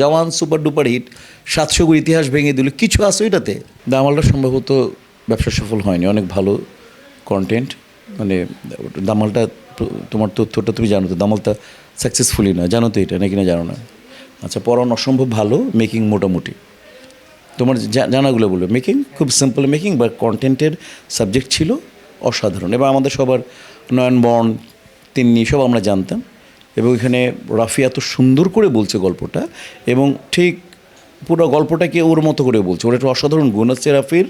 জওয়ান super duper hit, সাতশো গুণ ইতিহাস ভেঙে দিল। কিছু আছে ওইটাতে? দামালটা সম্ভবত ব্যবসা সফল হয়নি, অনেক ভালো কন্টেন্ট মানে দামালটা তোমার তথ্যটা তুমি জানো তো, দামালটা সাকসেসফুলি না জানো তো এটা, নাকি না জানো না? আচ্ছা পড়ান অসম্ভব ভালো মেকিং মোটামুটি। তোমার জানাগুলো বলো। মেকিং খুব সিম্পল মেকিং বা কন্টেন্টের সাবজেক্ট ছিল অসাধারণ। এবার আমাদের সবার নয়নবর্ণ, তিন্নি, সব আমরা জানতাম। এবং এখানে রাফি এত সুন্দর করে বলছে গল্পটা এবং ঠিক পুরো গল্পটাকে ওর মতো করে বলছে। ওর একটা অসাধারণ গুণ আছে রাফির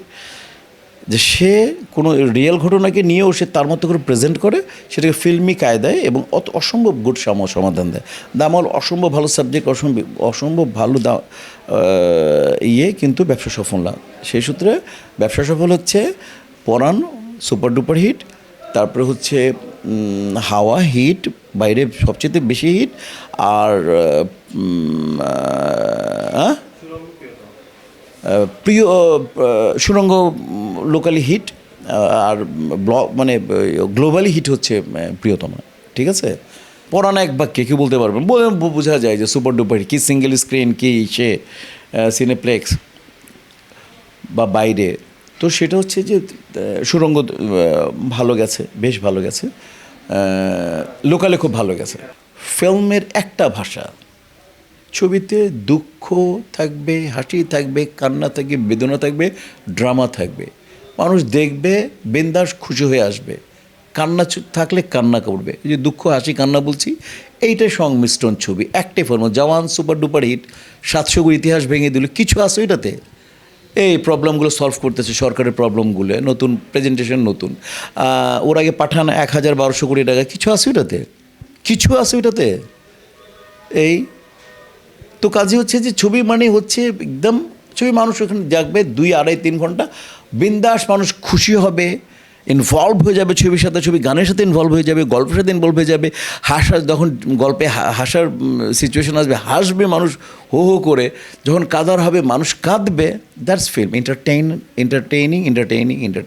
যে সে কোনো রিয়েল ঘটনাকে নিয়েও সে তার মতো করে প্রেজেন্ট করে, সেটাকে ফিল্মি কায়দায় এবং অত অসম্ভব গুড সাম- সমাধান দেয়। দামাল অসম্ভব ভালো সাবজেক্ট অসম্ভব অসম্ভব ভালো দা ইয়ে কিন্তু ব্যবসা সফল না। সেই সূত্রে ব্যবসা সফল হচ্ছে পরাণ সুপার ডুপার হিট তারপরে হচ্ছে হাওয়া হিট বাইরে সবচেয়ে বেশি হিট আর প্রিয় সুরঙ্গ লোকালি হিট আর ব্লক মানে গ্লোবালি হিট হচ্ছে প্রিয়তমা। ঠিক আছে? পড়ানো এক বাক্যে, কি বলতে পারবেন? বলে বোঝা যায় যে সুপার ডুপার কি সিঙ্গেল স্ক্রিন কি সে সিনেপ্লেক্স বা বাইরে। তো সেটা হচ্ছে যে সুরঙ্গ ভালো গেছে, বেশ ভালো গেছে। লোকালে খুব ভালো গেছে। ফিল্মের একটা ভাষা, ছবিতে দুঃখ থাকবে, হাসি থাকবে, কান্না থাকবে, বেদনা থাকবে, ড্রামা থাকবে। মানুষ দেখবে, বিন্দাস খুশি হয়ে আসবে। কান্না থাকলে কান্না করবে। যে দুঃখ, হাসি, কান্না বলছি, এইটাই সংমিশ্রণ ছবি। একটাই form Jawan super duper hit সাতশো ইতিহাস ভেঙে দিল। কিছু আছে ওইটাতে? এই প্রবলেমগুলো সলভ করতেছে সরকারের প্রবলেমগুলো নতুন প্রেজেন্টেশন নতুন। ওর আগে পাঠান এক হাজার বারোশো কোটি টাকা, কিছু আছে ওটাতে? কিছু আছে ওটাতে? এই, তো কাজে হচ্ছে যে ছবি মানে হচ্ছে একদম, ছবি মানুষ ওখানে দেখবে দুই আড়াই তিন ঘণ্টা, বিন্দাস মানুষ খুশি হবে। ইনভলভ হয়ে যাবে ছবির সাথে, ছবি গানের সাথে ইনভলভ হয়ে যাবে, গল্পের সাথে ইনভলভ হয়ে যাবে, হাসার যখন গল্পে হাসার সিচুয়েশন আসবে, হাসবে মানুষ হো হো করে, যখন কাদার হবে মানুষ কাঁদবে that's film entertain entertaining entertaining entertaining